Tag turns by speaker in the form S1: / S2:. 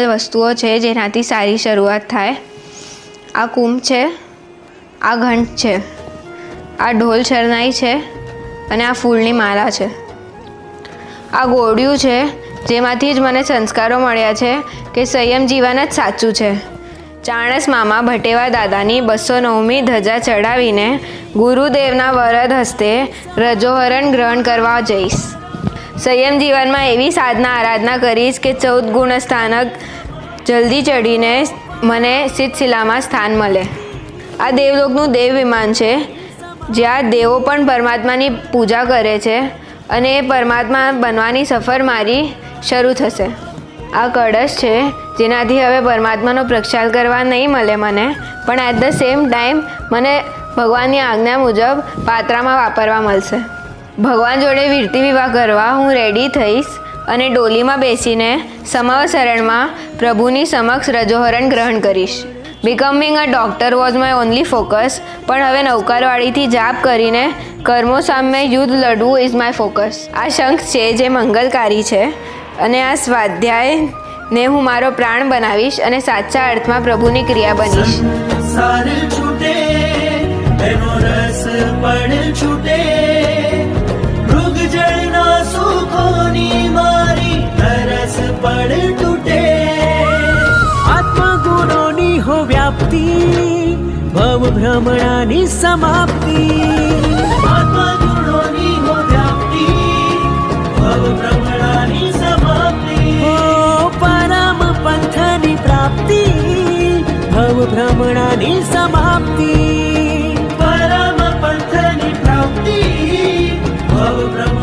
S1: વસ્તુઓ છે જેનાથી સારી શરૂઆત થાય. આ કુંભ છે, આ ઘંટ છે, આ ઢોલ શરણાઈ છે અને આ ફૂલની માળા છે. આ ગોળિયું છે જેમાંથી જ મને સંસ્કારો મળ્યા છે કે સંયમ જીવન જ સાચું છે. ચાણસ મામા ભટેવા દાદાની બસો નવમી ધજા ચડાવીને ગુરુદેવના વરદ હસ્તે રજોહરણ ગ્રહણ કરવા જઈશ. સંયમ જીવનમાં એવી સાધના આરાધના કરીશ કે ચૌદ ગુણ સ્થાનક જલ્દી ચડીને મને સિદ્ધશિલામાં સ્થાન મળે. આ દેવલોકનું દેવ વિમાન છે, જ્યાં દેવો પણ પરમાત્માની પૂજા કરે છે અને એ પરમાત્મા બનવાની સફર મારી શરૂ થશે. આ કળશ છે, જેનાથી હવે પરમાત્માનો પ્રક્ષાલ કરવા નહીં મળે મને, પણ એટ ધ સેમ ટાઈમ મને ભગવાનની આજ્ઞા મુજબ પાત્રામાં વાપરવા મળશે. ભગવાન જોડે વીરતી વિવાહ કરવા હું રેડી થઈશ અને ડોલીમાં બેસીને સમાવસરણમાં પ્રભુની સમક્ષ રજોહરણ ગ્રહણ કરીશ. Becoming a doctor was my only focus પણ હવે નૌકારવાળીથી જાપ કરીને કર્મો સામે યુદ્ધ લડવું ઇઝ માય ફોકસ આ શંખ છે જે મંગલકારી છે અને આ સ્વાધ્યાયને હું મારો પ્રાણ બનાવીશ અને સાચા અર્થમાં પ્રભુની ક્રિયા બનીશ.
S2: છૂટે. पण तुटे. आत्मगुणोनी हो व्याप्ती भव भ्रमणानी समाप्ती. आत्मगुणोनी हो व्याप्ती भव भ्रमणानी समाप्ती. हो परम पंथानी प्राप्ती भव भ्रमणानी समाप्ती. परम पंथानी प्राप्ती भव भ्रमण